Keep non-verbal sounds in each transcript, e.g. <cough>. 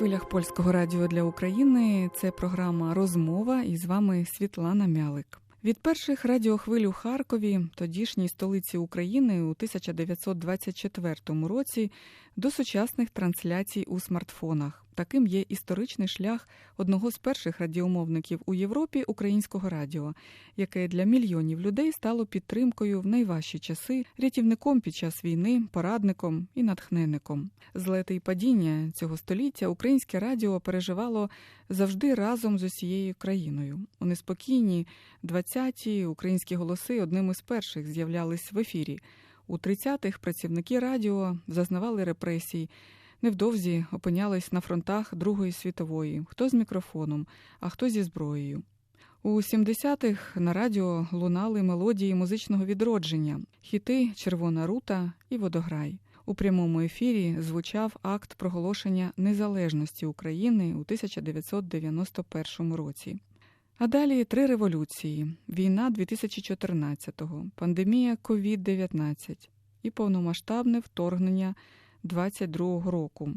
хвилях польського радіо для України це програма Розмова і з вами Світлана Мялик. Від перших радіохвиль у Харкові, тодішній столиці України, у 1924 році, до сучасних трансляцій у смартфонах. Таким є історичний шлях одного з перших радіомовників у Європі українського радіо, яке для мільйонів людей стало підтримкою в найважчі часи, рятівником під час війни, порадником і натхненником. Злети й падіння цього століття українське радіо переживало завжди разом з усією країною. У неспокійні 20-ті українські голоси одним із перших з'являлись в ефірі. У 30-х працівники радіо зазнавали репресій. Невдовзі опинялись на фронтах Другої світової, хто з мікрофоном, а хто зі зброєю. У 70-х на радіо лунали мелодії музичного відродження, хіти Червона рута і Водограй. У прямому ефірі звучав акт проголошення незалежності України у 1991 році. А далі три революції: війна 2014-го, пандемія COVID-19 і повномасштабне вторгнення 22-го року.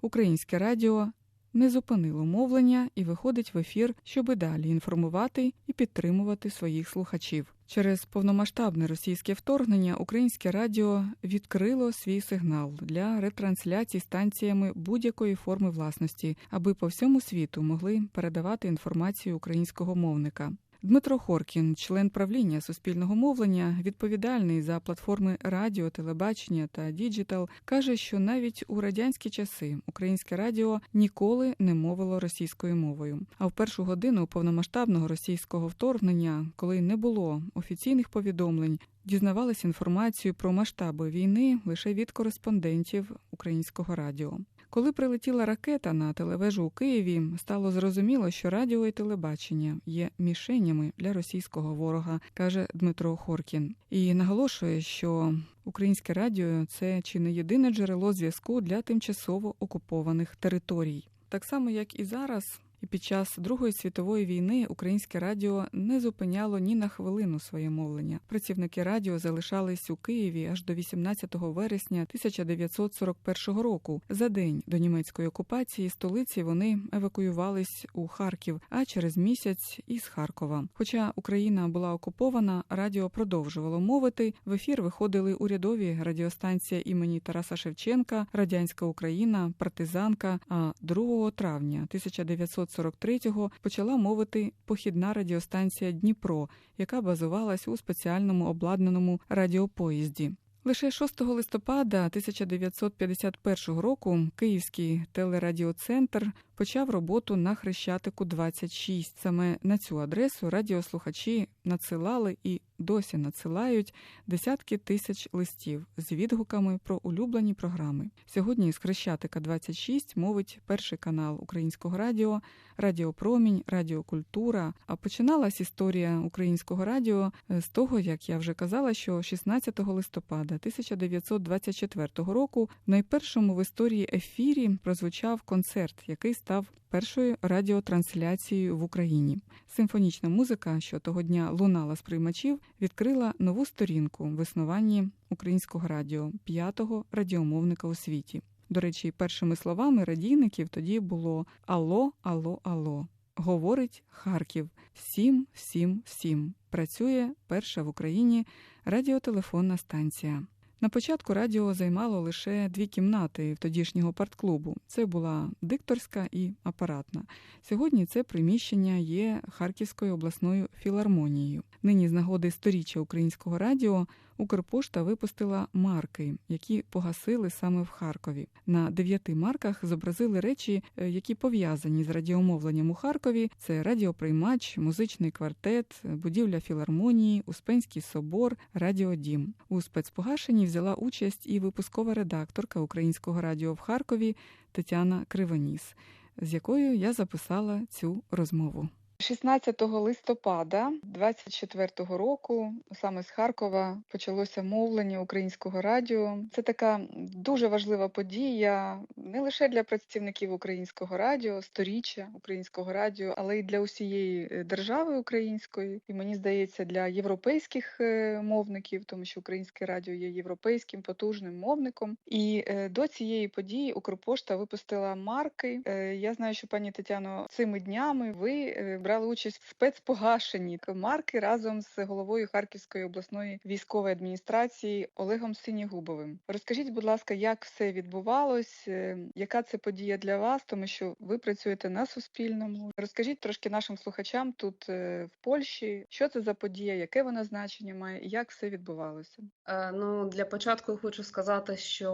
Українське радіо не зупинило мовлення і виходить в ефір, щоби далі інформувати і підтримувати своїх слухачів. Через повномасштабне російське вторгнення українське радіо відкрило свій сигнал для ретрансляції станціями будь-якої форми власності, аби по всьому світу могли передавати інформацію українського мовника. Дмитро Хоркін, член правління суспільного мовлення, відповідальний за платформи радіо, телебачення та діджитал, каже, що навіть у радянські часи українське радіо ніколи не мовило російською мовою. А в першу годину повномасштабного російського вторгнення, коли не було офіційних повідомлень, дізнавалися інформацію про масштаби війни лише від кореспондентів українського радіо. Коли прилетіла ракета на телевежу у Києві, стало зрозуміло, що радіо і телебачення є мішенями для російського ворога, каже Дмитро Хоркін, і наголошує, що українське радіо це чи не єдине джерело зв'язку для тимчасово окупованих територій, так само як і зараз. І під час Другої світової війни українське радіо не зупиняло ні на хвилину своє мовлення. Працівники радіо залишались у Києві аж до 18 вересня 1941 року. За день до німецької окупації столиці вони евакуювались у Харків, а через місяць із Харкова. Хоча Україна була окупована, радіо продовжувало мовити. В ефір виходили урядові радіостанція імені Тараса Шевченка, Радянська Україна, Партизанка. А 2 травня 1940 1943-го почала мовити похідна радіостанція Дніпро, яка базувалась у спеціальному обладнаному радіопоїзді. Лише 6 листопада 1951 року Київський телерадіоцентр почав роботу на Хрещатику 26. Саме на цю адресу радіослухачі надсилали і досі надсилають десятки тисяч листів з відгуками про улюблені програми. Сьогодні з Хрещатика 26 мовить перший канал українського радіо, Радіопромінь, Радіокультура. А починалась історія українського радіо з того, як я вже казала, що 16 листопада 1924 року в найпершому в історії ефірі прозвучав концерт, який став першою радіотрансляцією в Україні. Симфонічна музика, що того дня лунала з приймачів, відкрила нову сторінку в існуванні українського радіо, п'ятого радіомовника у світі. До речі, першими словами радійників тоді було Ало, ало, ало. Говорить Харків. Всім, всім, всім. Працює перша в Україні радіотелефонна станція. На початку радіо займало лише дві кімнати в тодішнього партклубу. Це була дикторська і апаратна. Сьогодні це приміщення є Харківською обласною філармонією. Нині з нагоди сторіччя українського радіо Укрпошта випустила марки, які погасили саме в Харкові. На дев'яти марках зобразили речі, е, які пов'язані з радіомовленням у Харкові. Це радіоприймач, музичний квартет, будівля філармонії, Успенський собор, радіодім. У спецпогашенні взяла участь і випускова редакторка українського радіо в Харкові Тетяна Кривоніс, з якою я записала цю розмову. 16 листопада 24-го року, саме з Харкова, почалося мовлення українського радіо. Це така дуже важлива подія не лише для працівників українського радіо, сторіччя українського радіо, але й для усієї е, держави української. І мені здається, для європейських е, мовників, тому що українське радіо є європейським потужним мовником. І е, до цієї події Укрпошта випустила марки. Я знаю, що пані Тетяно, цими днями ви брали участь в спецпогашенні марки разом з головою Харківської обласної військової адміністрації Олегом Синігубовим. Розкажіть, будь ласка, як все відбувалось, е, яка це подія для вас, тому що ви працюєте на Суспільному. Розкажіть трошки нашим слухачам тут е, в Польщі, що це за подія, яке вона значення має і як все відбувалося. Е, Ну, для початку хочу сказати, що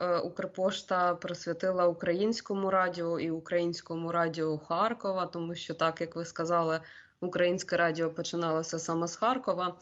е, Укрпошта присвятила українському радіо і українському радіо Харкова, тому що, так як ви сказали, українське радіо починалося саме з Харкова.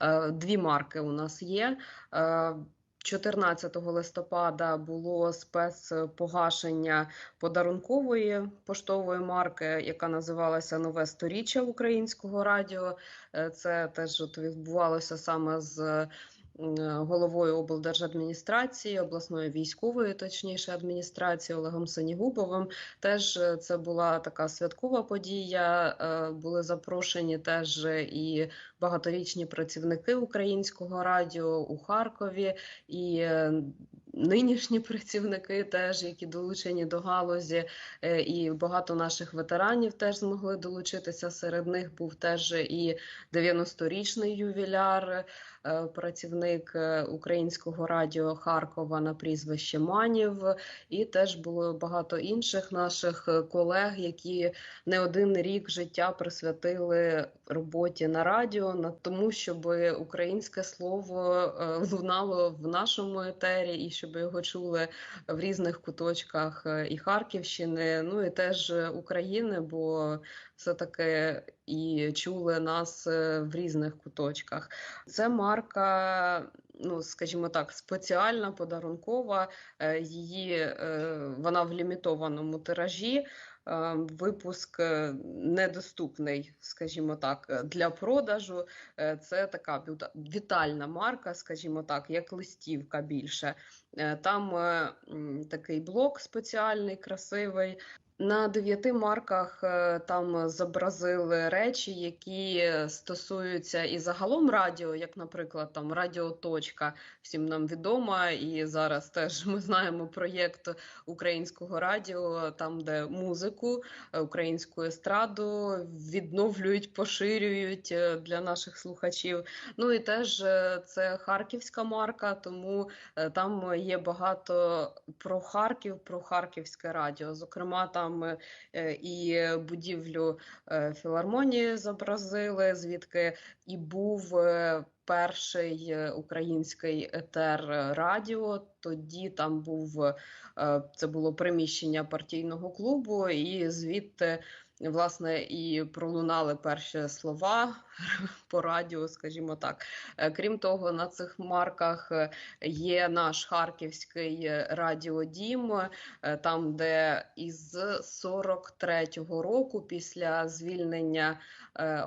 Е, Дві марки у нас є. Е, 14 листопада було спецпогашення подарункової поштової марки, яка називалася Нове сторіччя українського радіо. Е, Це теж відбувалося саме з головою облдержадміністрації, обласної військової, точніше адміністрації Олегом Сенігубовим. Теж е, це була така святкова подія. е, Були запрошені теж і багаторічні працівники українського радіо у Харкові, і е, нинішні працівники, теж які долучені до галузі, е, і багато наших ветеранів теж змогли долучитися. Серед них був теж і 90-річний ювіляр, е, працівник українського радіо Харкова на прізвище Манів, і теж було багато інших наших колег, які не один рік життя присвятили роботі на радіо, на тому, щоб українське слово е, лунало в нашому етері, і щоб його чули в різних куточках е, і Харківщини, ну і теж України, бо все таки і чули нас е, в різних куточках. Це марка. Ну, скажімо так, спеціальна подарункова. Її вона в лімітованому тиражі. Випуск е, недоступний, скажімо так, е, для продажу. Е, Це така віта- вітальна марка, скажімо так, як листівка більше. Там такий блок спеціальний, красивий. На дев'яти марках е, там зобразили речі, які стосуються і загалом радіо, як, наприклад, там Радіоточка, всім нам відома, і зараз теж ми знаємо проєкт українського радіо, там, де музику, е, українську естраду відновлюють, поширюють е, для наших слухачів. Ну і теж це харківська марка, тому там є багато про Харків, про харківське радіо. Зокрема, там е, і будівлю е, філармонії зобразили, звідки і був е, перший е, український етер е, радіо. Тоді там був е, це було приміщення партійного клубу, і звідти. Власне, і пролунали перші слова <laughs> по радіо, скажімо так. Е, Крім того, на цих марках е, є наш харківський е, радіодім, там, де із 43-го року, після звільнення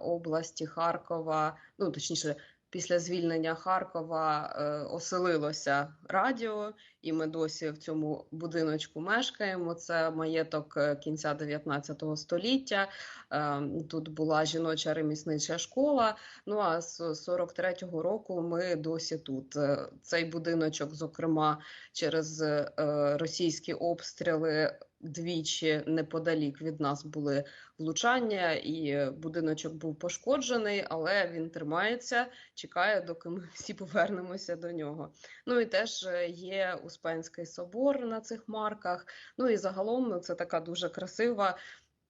області Харкова, ну точніше. Після звільнення Харкова е, оселилося радіо, і ми досі в цьому будиночку мешкаємо. Це маєток е, кінця 19 століття. Е, тут була жіноча реміснича школа. Ну а з 43-го року ми досі тут. Е, Цей будиночок, зокрема, через е, російські обстріли. Двічі неподалік від нас були влучання, і будиночок був пошкоджений, але він тримається, чекає, доки ми <laughs> всі повернемося до нього. Ну і теж е, є Успенський собор на цих марках. Ну і загалом ну, це така дуже красива,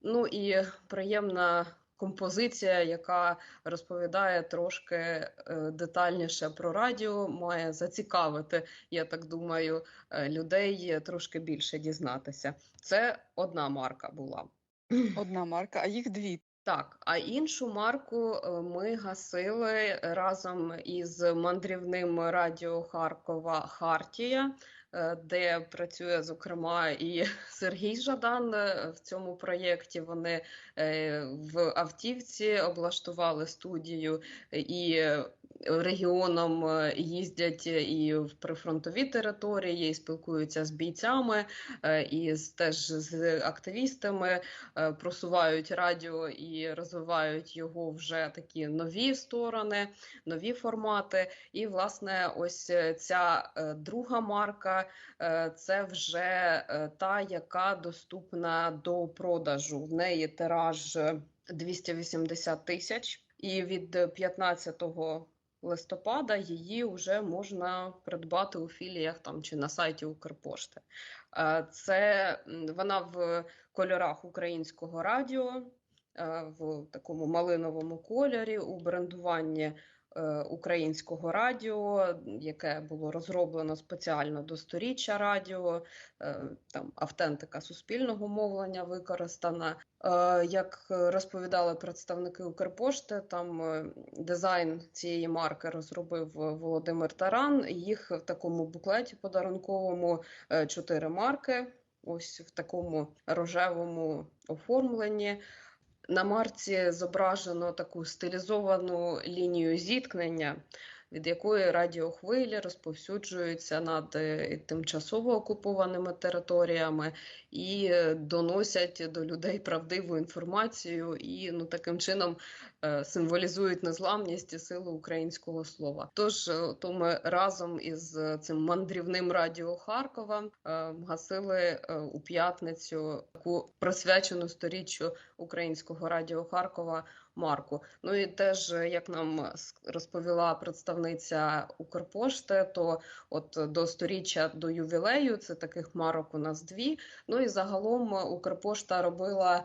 ну і приємна композиція, яка розповідає трошки е, детальніше про радіо, має зацікавити, я так думаю, е, людей трошки більше дізнатися. Це одна марка була. <clears throat> Одна марка, а їх дві. Так, а іншу марку е, ми гасили разом із мандрівним радіо Харкова Хартія, е, де працює зокрема і <laughs> Сергій Жадан е, в цьому проєкті. Вони е, в Автівці облаштували студію і е, регіоном е, їздять і в прифронтові території, і спілкуються з бійцями, е, і теж з активістами е, просувають радіо і розвивають його вже такі нові сторони, нові формати. І, власне, ось е, ця е, друга марка е, це вже е, та, яка доступна до продажу. В неї тираж е, 280 тисяч, і від 15 листопада її вже можна придбати у філіях там чи на сайті Укрпошти. Е, Це вона в кольорах українського радіо, е, в такому малиновому кольорі у брендуванні українського радіо, яке було розроблено спеціально до сторіччя радіо, е, там автентика суспільного мовлення використана. Е, Як розповідали представники Укрпошти, там е, дизайн цієї марки розробив Володимир Таран. Їх в такому буклеті подарунковому е, чотири марки. Ось в такому рожевому оформленні. На марці зображено таку стилізовану лінію зіткнення, від якої радіохвилі розповсюджуються над е, тимчасово окупованими територіями і е, доносять до людей правдиву інформацію, і ну таким чином е, символізують незламність і силу українського слова. Тож то ми разом із цим мандрівним радіо Харкова гасили у п'ятницю таку присвячену сторіччю українського радіо Харкова марку. Ну і теж, е, як нам розповіла представниця Укрпошти, то от до сторіччя до ювілею це таких марок у нас дві. Ну і загалом Укрпошта робила.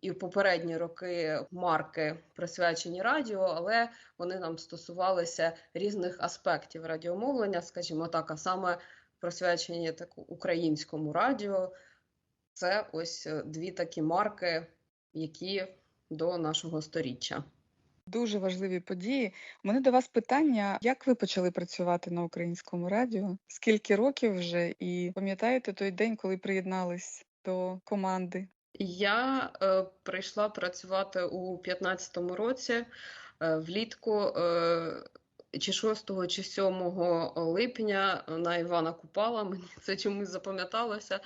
І в попередні роки марки присвячені радіо, але вони нам стосувалися різних аспектів радіомовлення, скажімо так, а саме присвячені так, українському радіо. Це ось е, дві такі марки, які до нашого сторіччя. Дуже важливі події. У мене до вас питання: як ви почали працювати на українському радіо? Скільки років вже? І пам'ятаєте той день, коли приєднались до команди? Я е, прийшла працювати у 15-му році е, влітку. Е, чи 6 чи 7 липня на Івана Купала. Мені це чомусь запам'яталося.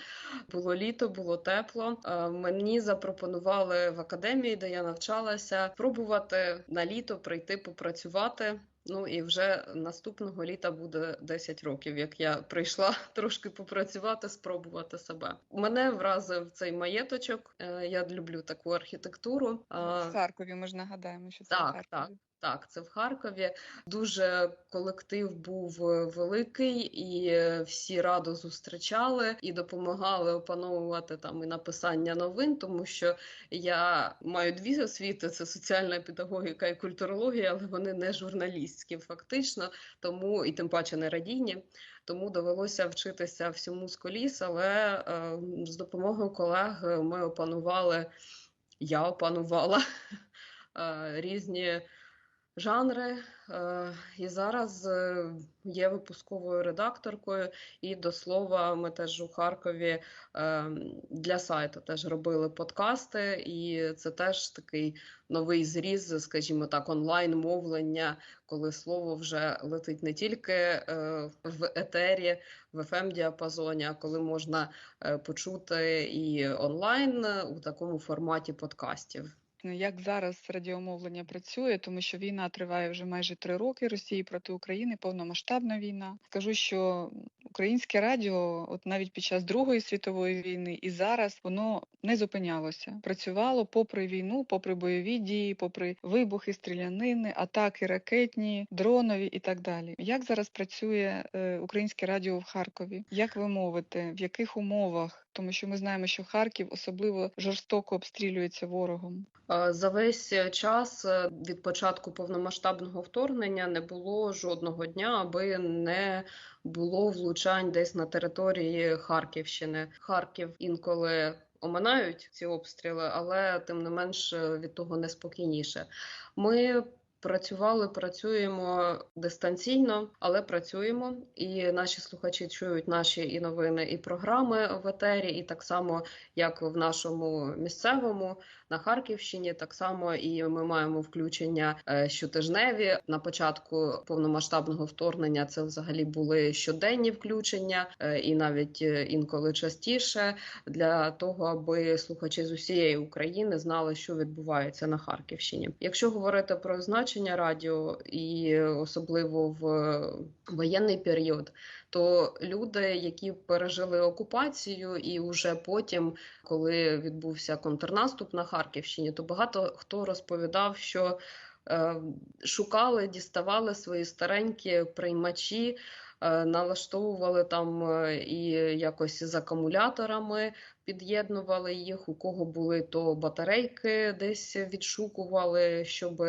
Було літо, було тепло. Е, Мені запропонували в академії, де я навчалася, пробувати на літо прийти попрацювати. Ну і вже наступного літа буде 10 років, як я прийшла <laughs> трошки попрацювати, спробувати себе. Мене вразив цей маєточок. Е, Я люблю таку архітектуру. А, В Харкові ми ж нагадаємо, що це в Харкові. так, це в Харкові. Дуже колектив був е, великий, і е, всі радо зустрічали і допомагали опановувати там і написання новин, тому що я маю дві освіти: це соціальна педагогіка і культурологія, але вони не журналістські, фактично, тому і тим паче не радійні. Тому довелося вчитися всьому з коліс, але е, з допомогою колег ми опанували, я опанувала <laughs> е, різні жанри. Е, І зараз е, є випусковою редакторкою. І до слова, ми теж у Харкові е, для сайту теж робили подкасти, і це теж такий новий зріз, скажімо так, онлайн мовлення, коли слово вже летить не тільки в етері, в fm діапазоні, а коли можна почути і онлайн у такому форматі подкастів. Ну, Як зараз радіомовлення працює, тому що війна триває вже майже три роки Росії проти України, повномасштабна війна. Скажу, що українське радіо, от навіть під час Другої світової війни, і зараз воно не зупинялося. Працювало попри війну, попри бойові дії, попри вибухи, стрілянини, атаки ракетні, дронові і так далі. Як зараз працює е, українське радіо в Харкові? Як ви мовите, в яких умовах? Тому що ми знаємо, що Харків особливо жорстоко обстрілюється ворогом. Е, За весь час е, від початку повномасштабного вторгнення не було жодного дня, аби не було влучань десь на території Харківщини. Харків інколи оминають ці обстріли, але тим не менш е, від того неспокійніше. Ми Працювали, працюємо дистанційно, але працюємо. І наші слухачі чують наші і новини, і програми в етері, і так само, як в нашому місцевому на Харківщині, так само і ми маємо включення е, щотижневі. На початку повномасштабного вторгнення це взагалі були щоденні включення, е, і навіть е, інколи частіше для того, аби слухачі з усієї України знали, що відбувається на Харківщині. Якщо говорити про значення значення радіо, і особливо в воєнний період, то люди, які пережили окупацію, і вже потім, коли відбувся контрнаступ на Харківщині, то багато хто розповідав, що е, шукали, діставали свої старенькі приймачі. Е, налаштовували там е, і якось з акумуляторами, під'єднували їх, у кого були то батарейки, десь відшукували, щоб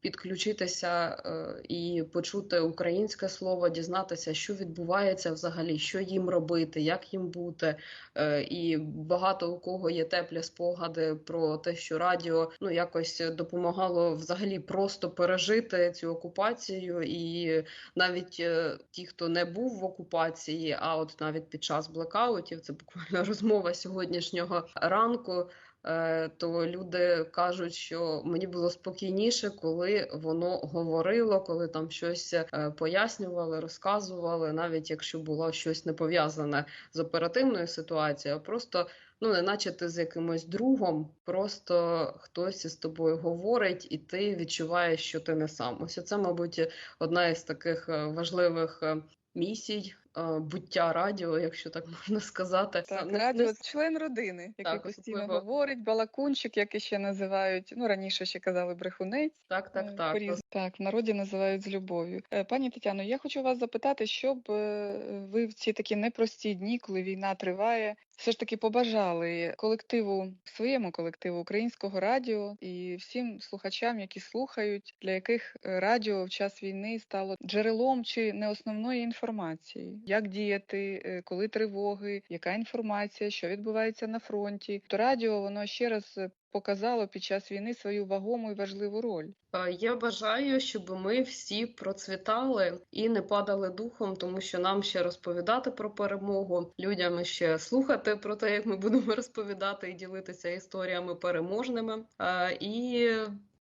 підключитися е, і почути українське слово, дізнатися, що відбувається взагалі, що їм робити, як їм бути. Е, і багато у кого є теплі спогади про те, що радіо ну якось допомагало взагалі просто пережити цю окупацію, і навіть е, ті, хто не був в окупації, а от навіть під час блекаутів, це буквально <laughs> розмова сьогоднішнього ранку. Е, то люди кажуть, що мені було спокійніше, коли воно говорило, коли там щось е, пояснювали, розказували, навіть якщо було щось не пов'язане з оперативною ситуацією, а просто. Ну, не наче ти з якимось другом, просто хтось із тобою говорить, і ти відчуваєш, що ти не сам. Ось це, мабуть, одна із таких е, важливих місій буття радіо, якщо так <laughs> можна сказати. Так, не, радіо не... член родини, який так, постійно особливо. говорить, балакунчик, як ще називають. Ну раніше ще казали брехунець. Так, так, е, так. Так, в народі називають з любов'ю. Е, пані Тетяно, я хочу вас запитати, щоб е, ви в ці такі непрості дні, коли війна триває, все ж таки побажали колективу своєму колективу українського радіо і всім слухачам, які слухають, для яких радіо в час війни стало джерелом чи не основної інформації як діяти, е, коли тривоги, яка інформація, що відбувається на фронті. То радіо воно ще раз е, показало під час війни свою вагому і важливу роль. Я бажаю, щоб ми всі процвітали і не падали духом, тому що нам ще розповідати про перемогу, людям ще слухати про те, як ми будемо розповідати і ділитися історіями переможними. І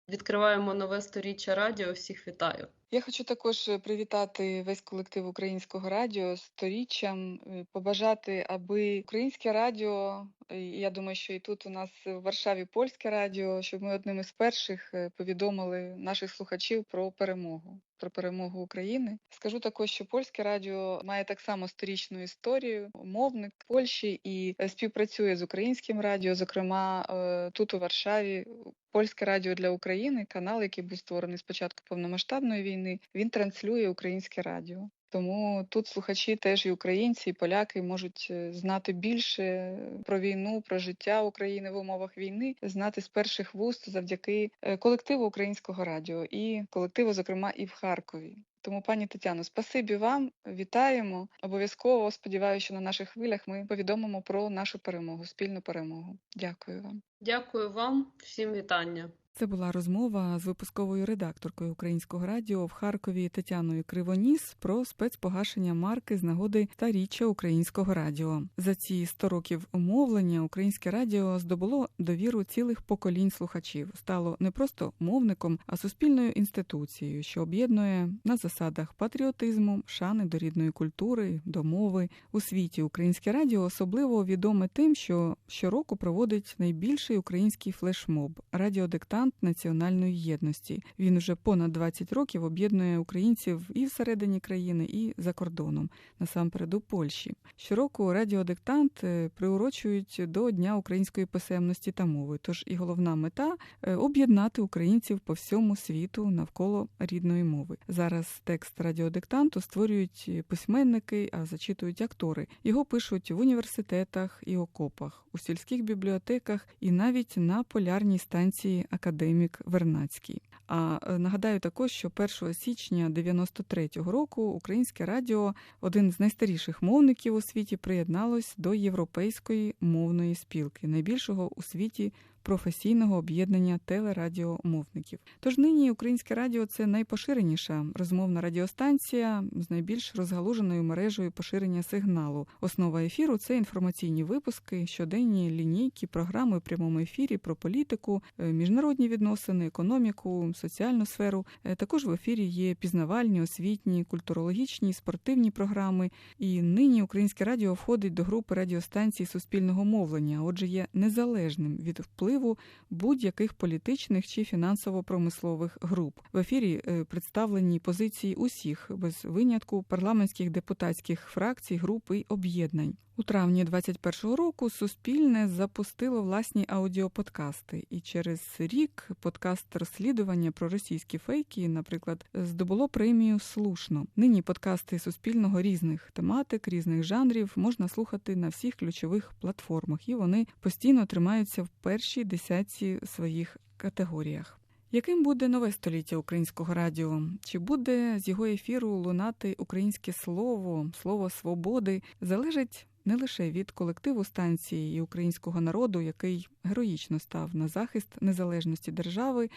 відкриваємо нове сторіччя радіо. Всіх вітаю. Я хочу також е, привітати весь колектив українського радіо сторіччям, е, побажати, аби українське радіо, я думаю, що і тут у нас в Варшаві польське радіо, щоб ми одним із перших е, повідомили наших слухачів про перемогу, про перемогу України. Скажу також, що польське радіо має так само сторічну історію, мовник Польщі і співпрацює з українським радіо, зокрема тут у Варшаві. Польське радіо для України, канал, який був створений спочатку повномасштабної війни, він транслює українське радіо. Тому тут слухачі теж і українці, і поляки можуть е, знати більше про війну, про життя України в умовах війни, знати з перших вуст завдяки е, колективу українського радіо і колективу, зокрема, і в Харкові. Тому, пані Тетяно, спасибі вам, вітаємо. Обов'язково сподіваюся, що на наших хвилях ми повідомимо про нашу перемогу, спільну перемогу. Дякую вам. Дякую вам, всім вітання. Це була розмова з випусковою редакторкою українського радіо в Харкові Тетяною Кривоніс про спецпогашення марки з нагоди та річчя українського радіо. За ці 100 років умовлення українське радіо здобуло довіру цілих поколінь слухачів, стало не просто мовником, а суспільною інституцією, що об'єднує на засадах патріотизму, шани до рідної культури, до мови у світі. Українське радіо особливо відоме тим, що щороку проводить найбільший український флешмоб радіодиктант гарант національної єдності. Він уже понад 20 років об'єднує українців і всередині країни, і за кордоном, насамперед у Польщі. Щороку радіодиктант е, приурочують до Дня української писемності та мови. Тож і головна мета е, об'єднати українців по всьому світу навколо рідної мови. Зараз текст радіодиктанту створюють письменники, а зачитують актори. Його пишуть в університетах і окопах, у сільських бібліотеках і навіть на полярній станції академії академік Вернацький. А е, нагадаю також, що 1 січня 93-го року Українське радіо, один з найстаріших мовників у світі, приєдналось до Європейської мовної спілки, найбільшого у світі професійного об'єднання телерадіомовників. Тож нині Українське радіо це найпоширеніша розмовна радіостанція з найбільш розгалуженою мережею поширення сигналу. Основа ефіру це інформаційні випуски, щоденні лінійки, програми в прямому ефірі про політику, е, міжнародні відносини, економіку, соціальну сферу. Е, Також в ефірі є пізнавальні, освітні, культурологічні, спортивні програми. І нині Українське радіо входить до групи радіостанцій суспільного мовлення, отже, є незалежним від впливу будь-яких політичних чи фінансово-промислових груп. В ефірі е, представлені позиції усіх без винятку парламентських депутатських фракцій, груп і об'єднань. У травні 2021 року Суспільне запустило власні аудіоподкасти, і через рік подкаст розслідування про російські фейки, наприклад, здобуло премію Слушно. Нині подкасти Суспільного різних тематик, різних жанрів можна слухати на всіх ключових платформах, і вони постійно тримаються в першій десятці своїх категоріях. Яким буде нове століття українського радіо? Чи буде з його ефіру лунати українське слово, слово свободи, залежить не лише від колективу станції і українського народу, який героїчно став на захист незалежності держави,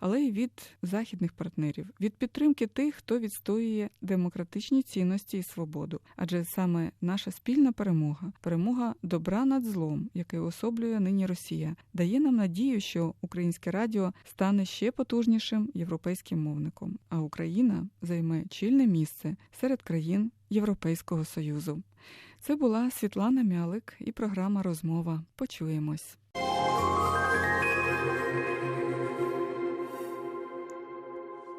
але й від західних партнерів, від підтримки тих, хто відстоює демократичні цінності і свободу. Адже саме наша спільна перемога, перемога добра над злом, яке особлює нині Росія, дає нам надію, що українське радіо стане ще потужнішим європейським мовником, а Україна займе чільне місце серед країн Європейського Союзу. Це була Світлана Мялик і програма Розмова. Почуємось.